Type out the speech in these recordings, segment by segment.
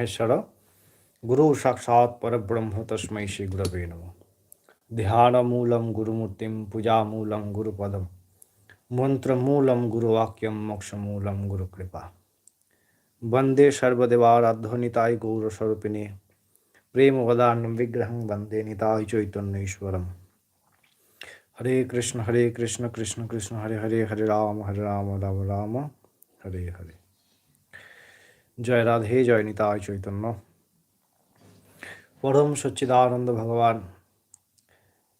মহেশ্বর গুরু সাক্ষাৎ পরব্রহ্ম তস্मै শ্রী গুরবে নম ধ্যানমূলম গুরুমূর্তিম পূজামূলম গুরুপদম মন্ত্রমূলম গুরুবাক্যম মোক্ষমূলম গুরুকৃপা বন্দে সর্বদেবারাধ্য নিতাই গৌরস্বরূপিণী প্রেমবদান বিগ্রহং বন্দে নিতাই চৈতন্যঈশ্বরম হরে কৃষ্ণ হরে কৃষ্ণ কৃষ্ণ কৃষ্ণ হরে হরে হরে রাম হরে রাম রাম রাম হরে হরে জয় রাধে, জয় নিতাই চৈতন্য। পরম সচ্চিদানন্দ ভগবান,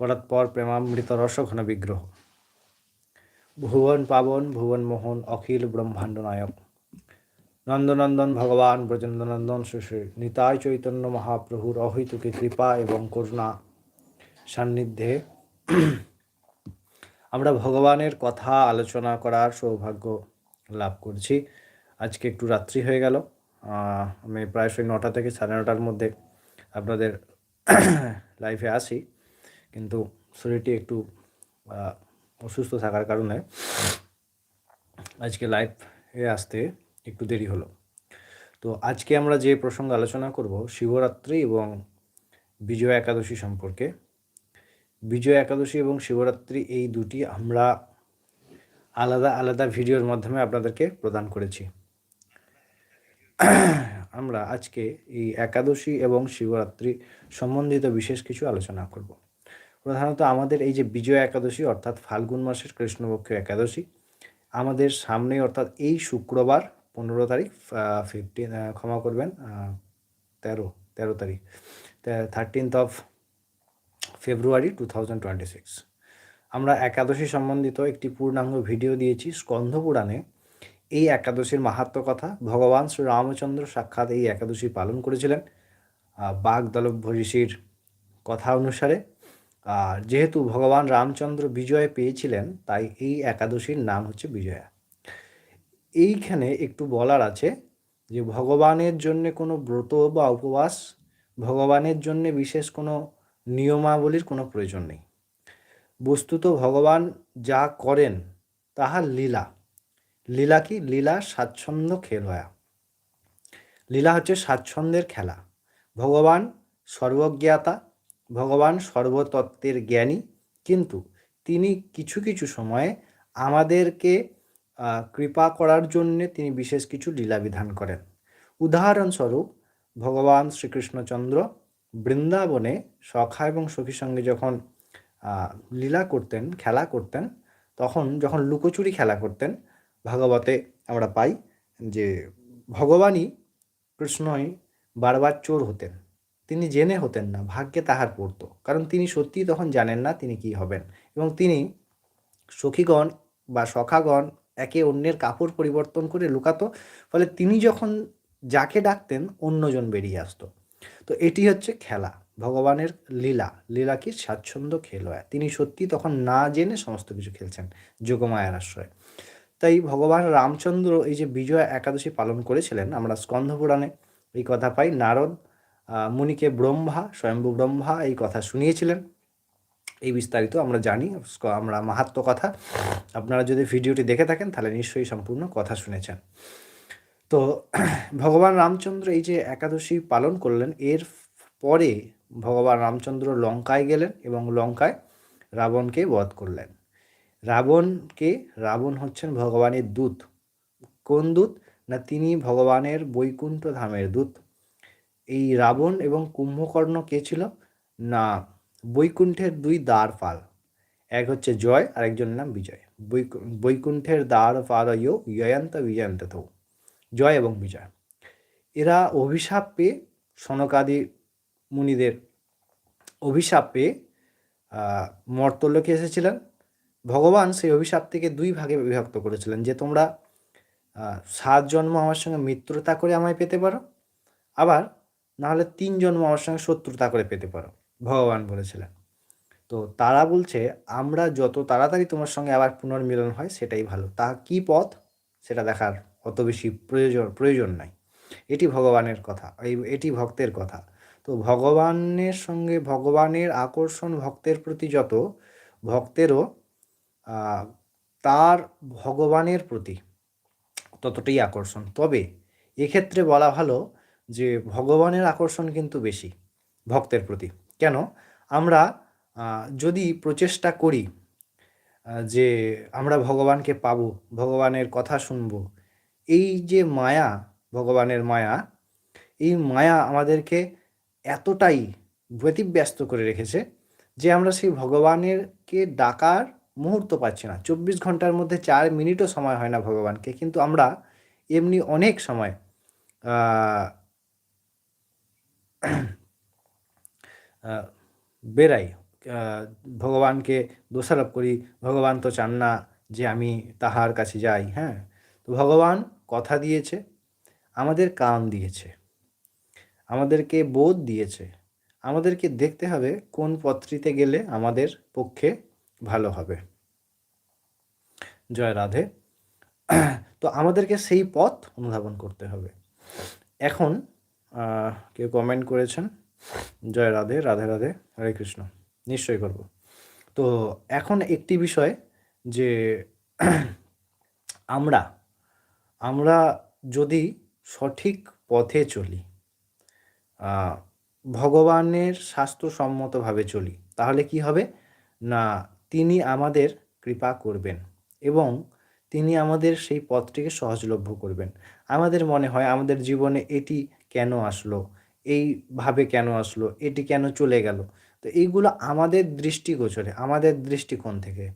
পরৎপর প্রেমামৃত রসঘন বিগ্রহ। ভুবন পাবন, ভুবন মোহন, অখিল ব্রহ্মাণ্ড নায়ক। নন্দনন্দন ভগবান, ব্রজেন্দ্রনন্দন শ্রী নিতাই চৈতন্য মহাপ্রভুর অহৈতুকী কৃপা এবং করুণা সান্নিধ্যে আমরা ভগবানের কথা আলোচনা করার সৌভাগ্য লাভ করছি। আজকে একটু রাত্রি হয়ে গেল। আমি প্রায়শই নটা থেকে সাড়ে নটার মধ্যে আপনাদের লাইফে আসি। কিন্তু শরীরটি একটু অসুস্থ থাকার কারণে আজকে লাইভে আসতে একটু দেরি হলো। তো আজকে আমরা যে প্রসঙ্গে আলোচনা করব, শিবরাত্রি এবং বিজয় একাদশী সম্পর্কে। বিজয় একাদশী এবং শিবরাত্রি এই দুটি আমরা আলাদা আলাদা ভিডিওর মাধ্যমে আপনাদেরকে প্রদান করেছি। আমরা আজকে এই একাদশী এবং শিবরাত্রি সম্বন্ধিত বিশেষ কিছু আলোচনা করব। প্রধানত আমাদের এই যে বিজয় একাদশী, অর্থাৎ ফাল্গুন মাসের কৃষ্ণপক্ষ একাদশী, আমাদের সামনে, অর্থাৎ এই শুক্রবার পনেরো তারিখ ফিফটিন ক্ষমা করবেন তেরো তেরো তারিখ thirteenth of February two thousand twenty six আমরা একাদশী সম্বন্ধিত একটি পূর্ণাঙ্গ ভিডিও দিয়েছি, স্কন্ধ পুরাণে এই একাদশীর মাহাত্ম কথা। ভগবান শ্রী রামচন্দ্র সাক্ষাৎ এই একাদশী পালন করেছিলেন। বাগদলভ্য ঋষির কথা অনুসারে। আর যেহেতু ভগবান রামচন্দ্র বিজয় পেয়েছিলেন, তাই এই একাদশীর নাম হচ্ছে বিজয়া। এইখানে একটু বলার আছে যে, ভগবানের জন্য কোনো ব্রত বা উপবাস, ভগবানের জন্য বিশেষ কোনো নিয়মাবলীর কোনো প্রয়োজন নেই। বস্তুত ভগবান যা করেন তাহার লীলা। লীলা কি? লীলা স্বাচ্ছন্দ্য খেলোয়া লীলা হচ্ছে স্বাচ্ছন্দ্যের খেলা। ভগবান সর্বজ্ঞাতা, ভগবান সর্বতত্ত্বের জ্ঞানী, কিন্তু তিনি কিছু কিছু সময়ে আমাদেরকে কৃপা করার জন্যে তিনি বিশেষ কিছু লীলা বিধান করেন। উদাহরণস্বরূপ, ভগবান শ্রীকৃষ্ণচন্দ্র বৃন্দাবনে সখা এবং সখীর সঙ্গে যখন লীলা করতেন, খেলা করতেন, তখন যখন লুকোচুরি খেলা করতেন ভাগবতে আমরা পাই যে ভগবানই কৃষ্ণই বারবার চোর হতেন। তিনি জেনে হতেন না, ভাগ্যে তাহার পড়তো। কারণ তিনি সত্যিই তখন জানেন না তিনি কি হবেন। এবং তিনি সখীগণ বা সখাগণ একে অন্যের কাপড় পরিবর্তন করে লুকাতো, ফলে তিনি যখন যাকে ডাকতেন অন্যজন বেরিয়ে আসতো। তো এটি হচ্ছে খেলা, ভগবানের লীলা। লীলা কি স্বাচ্ছন্দ্য খেলোয়া। তিনি সত্যি তখন না জেনে সমস্ত কিছু খেলছেন, যোগমায়ার আশ্রয়। তাই ভগবান রামচন্দ্র এই যে বিজয়া একাদশী পালন করেছিলেন, আমরা স্কন্ধ পুরাণে এই কথা পাই, নারদ মুনিকে ব্রহ্মা, স্বয়ম্ভু ব্রহ্মা এই কথা শুনিয়েছিলেন। এই বিস্তারিত আমরা জানি আমরা মাহাত্ম কথা। আপনারা যদি ভিডিওটি দেখে থাকেন, তাহলে নিশ্চয়ই সম্পূর্ণ কথা শুনেছেন। তো ভগবান রামচন্দ্র এই যে একাদশী পালন করলেন, এর পরে ভগবান রামচন্দ্র লঙ্কায় গেলেন এবং লঙ্কায় রাবণকে বধ করলেন। রাবণকে, রাবণ হচ্ছেন ভগবানের দূত। কোন দূত? না, তিনি ভগবানের বৈকুণ্ঠ ধামের দূত। এই রাবণ এবং কুম্ভকর্ণ কে ছিল? না, বৈকুণ্ঠের দুই দ্বারপাল। এক হচ্ছে জয় আর একজনের নাম বিজয়। বৈকু- বৈকুণ্ঠের দ্বারপাল ইয়ন্ত বিজয়ন্ত থৌ জয় এবং বিজয়। এরা অভিশাপ পেয়ে সনকাদি মুনিদের অভিশাপ পেয়ে মর্তলোকে এসেছিলেন। ভগবান সেই অভিশাপ থেকে দুই ভাগে বিভক্ত করেছিলেন যে তোমরা সাত জন্ম আমার সঙ্গে মিত্রতা করে আমায় পেতে পারো, আবার নাহলে তিন জন্ম আমার সঙ্গে শত্রুতা করে পেতে পারো, ভগবান বলেছিলেন। তো তারা বলছে, আমরা যত তাড়াতাড়ি তোমার সঙ্গে আবার পুনর্মিলন হয়, সেটাই ভালো। তা কি পথ? সেটা দেখার অত বেশি প্রয়োজন প্রয়োজন নাই। এটি ভগবানের কথা, এই, এটি ভক্তের কথা। তো ভগবানের সঙ্গে ভগবানের আকর্ষণ ভক্তের প্রতি যত, ভক্তেরও তার ভগবানের প্রতি ততটাই আকর্ষণ। তবে এক্ষেত্রে বলা ভালো যে, ভগবানের আকর্ষণ কিন্তু বেশি ভক্তের প্রতি। কেন? আমরা যদি প্রচেষ্টা করি যে আমরা ভগবানকে পাবো, ভগবানের কথা শুনব, এই যে মায়া, ভগবানের মায়া, এই মায়া আমাদেরকে এতটাই ব্যতিব্যস্ত করে রেখেছে যে, আমরা সেই ভগবানেরকে ডাকার মুহূর্ত পাচ্ছি না। চব্বিশ ঘণ্টার মধ্যে চার মিনিটও সময় হয় না ভগবানকে। কিন্তু আমরা এমনি অনেক সময় বেরাই ভগবানকে দোষারোপ করি, ভগবান তো চান না যে আমি তাহার কাছে যাই হ্যাঁ? তো ভগবান কথা দিয়েছে, আমাদের কান দিয়েছে, আমাদেরকে বোধ দিয়েছে, আমাদেরকে দেখতে হবে কোন পথটিতে গেলে আমাদের পক্ষে ভালো হবে। জয় রাধে। তো আমাদেরকে সেই পথ অনুধাবন করতে হবে। এখন কেউ কমেন্ট করেছেন? জয় রাধে রাধে রাধে, হরে কৃষ্ণ। নিশ্চয়ই করব। তো এখন একটি বিষয় যে আমরা আমরা যদি সঠিক পথে চলি ভগবানের স্বাস্থ্যসম্মতভাবে চলি, তাহলে কি হবে? না তিনি আমাদের কৃপা করবেন এবং তিনি আমাদের সেই পথটিকে সহজলভ্য করবেন। আমাদের মনে হয়, আমাদের জীবনে এটি কেন আসলো? এইভাবে কেন আসলো? এটি কেন চলে গেল? তো এইগুলো আমাদের দৃষ্টিগোচরে, আমাদের দৃষ্টিকোণ থেকে।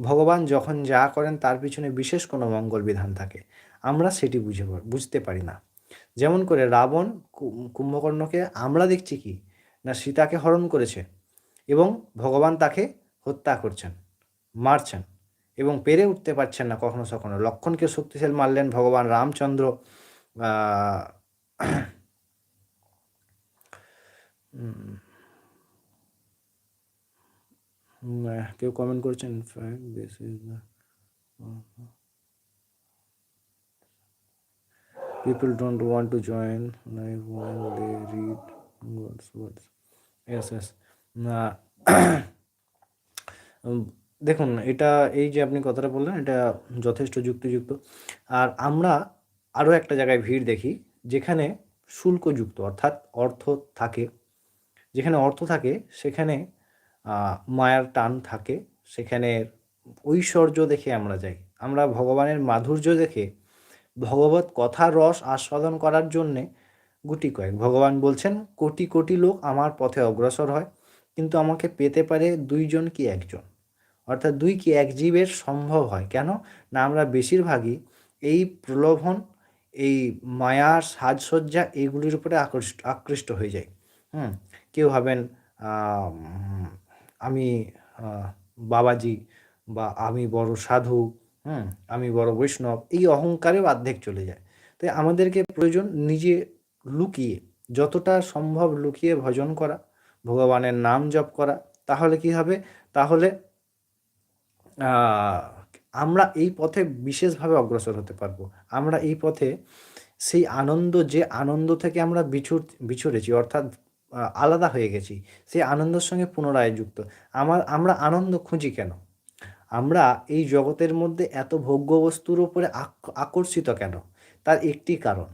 ভগবান যখন যা করেন, তার পিছনে বিশেষ কোনো মঙ্গল বিধান থাকে। আমরা সেটি বুঝে বুঝতে পারি না। যেমন করে রাবণ কুম্ভকর্ণকে, আমরা দেখছি কি? না সীতাকে হরণ করেছে এবং ভগবান তাকে হত্যা করছেন মারছেন এবং পেরে উঠতে পারছেন না কখনো সখনো লক্ষণকে শক্তিশালী মারলেন ভগবান রামচন্দ্র কেউ কমেন্ট করছেন is the people don't want to join live while they read God's words. Yes, yes. না উম, দেখুন, এটা এই যে আপনি কথাটা বললেন, এটা যথেষ্ট যুক্তিযুক্ত। আর আমরা আরও একটা জায়গায় ভিড় দেখি, যেখানে শুল্কযুক্ত, অর্থাৎ অর্থ থাকে। যেখানে অর্থ থাকে, সেখানে মায়ার টান থাকে, সেখানে ঐশ্বর্য দেখে আমরা যাই। আমরা ভগবানের মাধুর্য দেখে, ভগবত কথা রস আস্বাদন করার জন্যে গুটি কয়েক। ভগবান বলছেন, কোটি কোটি লোক আমার পথে অগ্রসর হয়, কিন্তু আমাকে পেতে পারে দুইজন কি একজন? অর্থাৎ দুই কি এক জীবের সম্ভব হয়? কেন? না, আমরা বেশিরভাগই এই প্রলোভন, এই মায়ার সাজসজ্জা এইগুলির উপরে আকৃষ্ট আকৃষ্ট হয়ে যাই। হুম? কেউ ভাবেন, আমি বাবাজি বা আমি বড় সাধু, হুম? আমি বড় বৈষ্ণব, এই অহংকারেও অর্ধেক চলে যায়। তাই আমাদেরকে প্রয়োজন নিজে লুকিয়ে, যতটা সম্ভব লুকিয়ে ভজন করা, ভগবানের নাম জপ করা। তাহলে কি হবে? তাহলে আমরা এই পথে বিশেষভাবে অগ্রসর হতে পারব। আমরা এই পথে সেই আনন্দ, যে আনন্দ থেকে আমরা বিছুর, বিছুরেছি, অর্থাৎ আলাদা হয়ে গেছি, সেই আনন্দের সঙ্গে পুনরায় যুক্ত। আমার, আমরা আনন্দ খুঁজি কেন? আমরা এই জগতের মধ্যে এত ভোগ্য বস্তুর উপরে আক- আকর্ষিত কেন? তার একটি কারণ।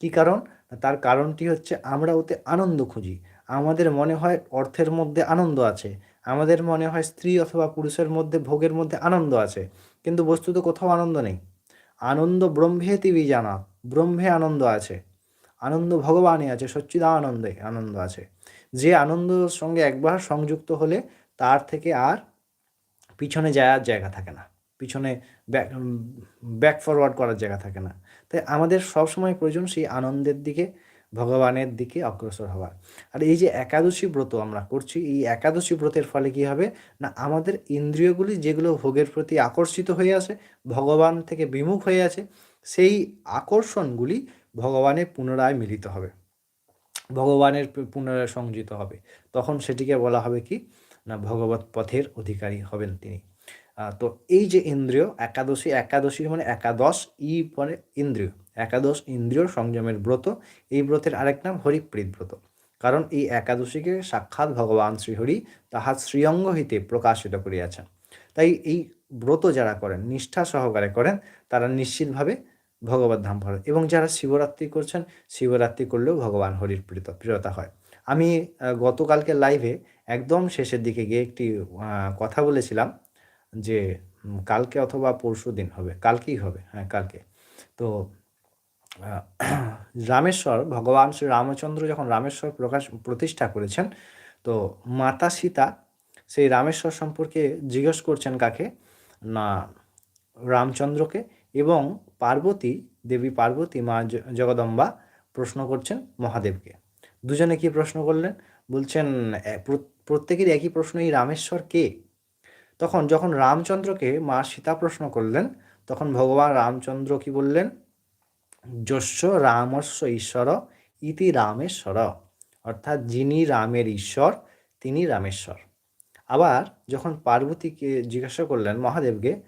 কি কারণ? তার কারণটি হচ্ছে আমরা ওতে আনন্দ খুঁজি। আমাদের মনে হয় অর্থের মধ্যে আনন্দ আছে। আমাদের মনে হয় স্ত্রী অথবা পুরুষের মধ্যে, ভোগের মধ্যে আনন্দ আছে। কিন্তু বস্তুত কোথাও আনন্দ নেই। আনন্দ ব্রহ্মেতি জানা ব্রহ্মে আনন্দ আছে। আনন্দ ভগবানই আছে, সচ্চিদানন্দে আনন্দ আছে। যে আনন্দের সঙ্গে একবার সংযুক্ত হলে তার থেকে আর পিছনে যাওয়ার জায়গা থাকে না। পিছনে ব্যাক ব্যাক ফরওয়ার্ড করার জায়গা থাকে না। তাই আমাদের সবসময় প্রয়োজন সেই আনন্দের দিকে ভগবানের দিকে অগ্রসর হওয়ার আর এই যে একাদশী ব্রত আমরা করছি, এই একাদশী ব্রতের ফলে কি হবে? না, আমাদের ইন্দ্রিয়গুলি যেগুলো ভোগের প্রতি আকর্ষিত হয়ে আছে, ভগবান থেকে বিমুখ হয়ে আছে, সেই আকর্ষণগুলি ভগবানে পুনরায় মিলিত হবে। ভগবানের পুনরায় সংযুক্ত হবে। তখন সেটিকে বলা হবে কি? না, ভগবত পথের অধিকারী হবেন তিনি। তো এই যে ইন্দ্রিয়, একাদশী একাদশী মানে একাদশ, ই পরে ইন্দ্রিয়। একাদশ ইন্দ্রিয় সংযমের ব্রত। এই ব্রতের আরেক নাম হরিপ্রীত ব্রত। কারণ এই একাদশীকে সাক্ষাৎ ভগবান শ্রীহরি তাহার শ্রীঅঙ্গ হইতে প্রকাশিত করিয়াছেন। তাই এই ব্রত যারা করেন, নিষ্ঠা সহকারে করেন, তারা নিশ্চিতভাবে ভগবত ধাম ফল এবং যারা শিবরাত্রি করছেন, শিবরাত্রি করলেও ভগবান হরির প্রিয়ত প্রিয়তা হয়। আমি গতকালকে লাইভে একদম শেষের দিকে গিয়ে একটি কথা বলেছিলাম যে কালকে অথবা পরশু দিন হবে, কালকেই হবে হ্যাঁ কালকে। তো রামেশ্বর, ভগবান শ্রী রামচন্দ্র যখন রামেশ্বর প্রকাশ, প্রতিষ্ঠা করেছেন, তো মাতা সীতা সেই রামেশ্বর সম্পর্কে জিজ্ঞেস করছেন কাকে? না, রামচন্দ্রকে। এবং পার্বতী, দেবী পার্বতী, মা জগদম্বা প্রশ্ন করছেন মহাদেবকে। দুজনে কি প্রশ্ন করলেন? বলছেন প্রত্যেকের একই প্রশ্ন এই রামেশ্বর কে? তখন যখন রামচন্দ্রকে মা সীতা প্রশ্ন করলেন, তখন ভগবান রামচন্দ্র কি বললেন? যস্য রামস্য ঈশ্বর, ইতি রামেশ্বর। অর্থাৎ যিনি রামের ঈশ্বর, তিনি রামেশ্বর। আবার যখন পার্বতীকে জিজ্ঞাসা করলেন মহাদেবকে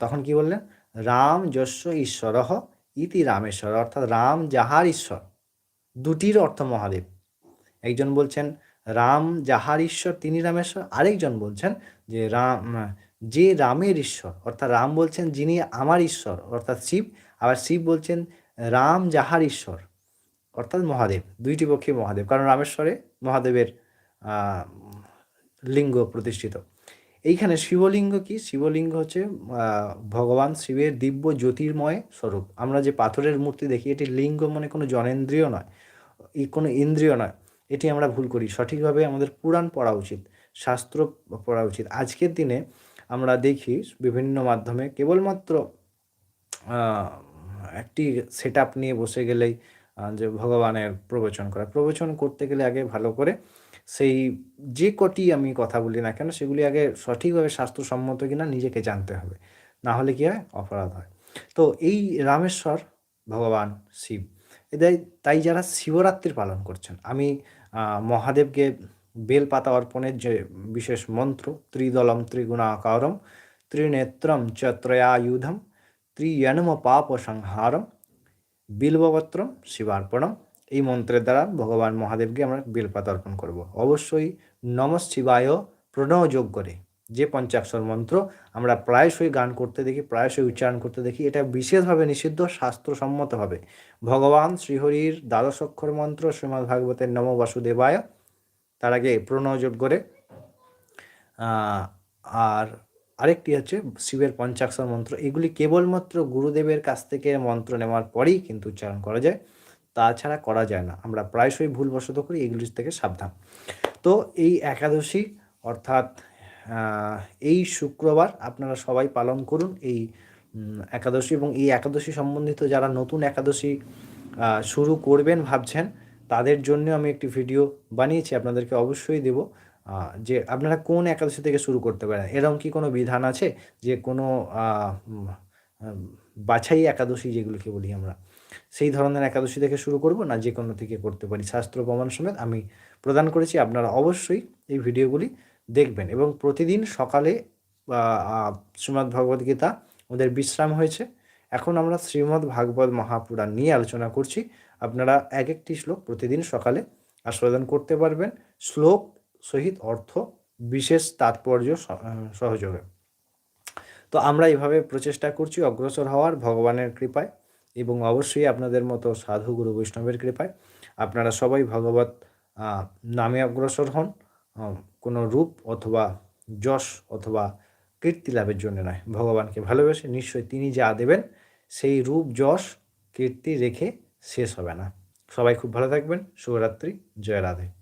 তখন কি বললেন? রাম যস্য ঈশ্বর, ইতি রামেশ্বর। অর্থাৎ রাম যাহার ঈশ্বর দুটির অর্থ মহাদেব। একজন বলছেন, রাম যাহার ঈশ্বর, তিনি রামেশ্বর। আরেকজন বলছেন যে, রাম, যে রামের ঈশ্বর, অর্থাৎ রাম বলছেন যিনি আমার ঈশ্বর, অর্থাৎ শিব। আবার শিব বলছেন রাম যাহার ঈশ্বর, অর্থাৎ মহাদেব, দুইটি পক্ষে মহাদেব, কারণ রামেশ্বরে মহাদেবের লিঙ্গ প্রতিষ্ঠিত। এইখানে শিবলিঙ্গ কি? শিবলিঙ্গ হচ্ছে ভগবান শিবের দিব্য জ্যোতির্ময় স্বরূপ। আমরা যে পাথরের মূর্তি দেখি, এটি লিঙ্গ মানে কোনো জনেন্দ্রিয় নয় কোনো ইন্দ্রিয় নয়। এটি আমরা ভুল করি। সঠিকভাবে আমাদের পুরাণ পড়া উচিত, শাস্ত্র পড়া উচিত। আজকের দিনে আমরা দেখি বিভিন্ন মাধ্যমে কেবলমাত্র একটি সেট নিয়ে বসে গেলেই যে ভগবানের প্রবচন করা। প্রবচন করতে গেলে আগে ভালো করে সেই যে কটি আমি কথা বলি না কেন, সেগুলি আগে সঠিকভাবে স্বাস্থ্যসম্মত কিনা নিজেকে জানতে হবে। না হলে কি হয়? অপরাধ হয়। তো এই রামেশ্বর ভগবান শিব এটাই তাই যারা শিবরাত্রির পালন করছেন, আমি মহাদেবকে বেলপাতা অর্পণের যে বিশেষ মন্ত্র, ত্রিদলম ত্রিগুণাকারম, ত্রিনেত্রম চ ত্রয়ায়ুধম ত্রিয়নম পাপ সংহারম বিল্বপত্রম শিবার্পণম। এই মন্ত্রের দ্বারা ভগবান মহাদেবকে আমরা বেলপাতা অর্পণ করব। অবশ্যই নম শিবায় প্রণয় যোগ করে যে পঞ্চাক্ষর মন্ত্র আমরা প্রায়শই গান করতে দেখি, প্রায়শই উচ্চারণ করতে দেখি, এটা বিশেষভাবে নিষিদ্ধ শাস্ত্রসম্মতভাবে ভগবান শ্রীহরির দ্বাদশ অক্ষর মন্ত্র শ্রীমদ্ ভাগবতের নম বাসুদেবায়, তার আগে প্রণযোগ করে আর আরেকটি হচ্ছে শিবের পঞ্চাক্ষর মন্ত্র। এগুলি কেবলমাত্র গুরুদেবের কাছ থেকে মন্ত্র নেওয়ার পরেই কিন্তু উচ্চারণ করা যায়, তাছাড়া করা যায় না। আমরা প্রায়শই ভুলবশত করি, এগুলির থেকে সাবধান। তো এই একাদশী, অর্থাৎ এই শুক্রবার আপনারা সবাই পালন করুন এই একাদশী এবং এই একাদশী সম্বন্ধিত যারা নতুন একাদশী শুরু করবেন ভাবছেন, তাদের জন্য আমি একটি ভিডিও বানিয়েছি, আপনাদেরকে অবশ্যই দেব। যে আপনারা কোন একাদশী থেকে শুরু করতে পারেন? এরকম কি কোনো বিধান আছে যে কোনো বাছাই একাদশী যেগুলোকে বলি আমরা, সেই ধরনের একাদশী থেকে শুরু করব না যে কোনো থেকে করতে পারি? শাস্ত্র প্রমাণ সমেত আমি প্রদান করেছি, আপনারা অবশ্যই এই ভিডিওগুলি দেখবেন। এবং প্রতিদিন সকালে শ্রীমদ্ ভগবদ্গীতা ওদের বিশ্রাম হয়েছে। এখন আমরা শ্রীমদ্ ভাগবত মহাপুরাণ নিয়ে আলোচনা করছি। আপনারা এক একটি শ্লোক প্রতিদিন সকালে আস্বাদন করতে পারবেন। শ্লোক সহিত অর্থ, বিশেষ তাৎপর্য সহযোগে। তো আমরা এইভাবে প্রচেষ্টা করছি অগ্রসর হওয়ার ভগবানের কৃপায় এবং অবশ্যই আপনাদের মতো সাধু গুরু বৈষ্ণবের কৃপায়। আপনারা সবাই ভগবত নামে অগ্রসর হন কোনো রূপ অথবা যশ অথবা কীর্তি লাভের জন্য নয়। ভগবানকে ভালোবেসে নিশ্চয়ই তিনি যা দেবেন, সেই রূপ, যশ, কীর্তি রেখে শেষ হবে না। সবাই খুব ভালো থাকবেন। শুভরাত্রি। জয় রাধে।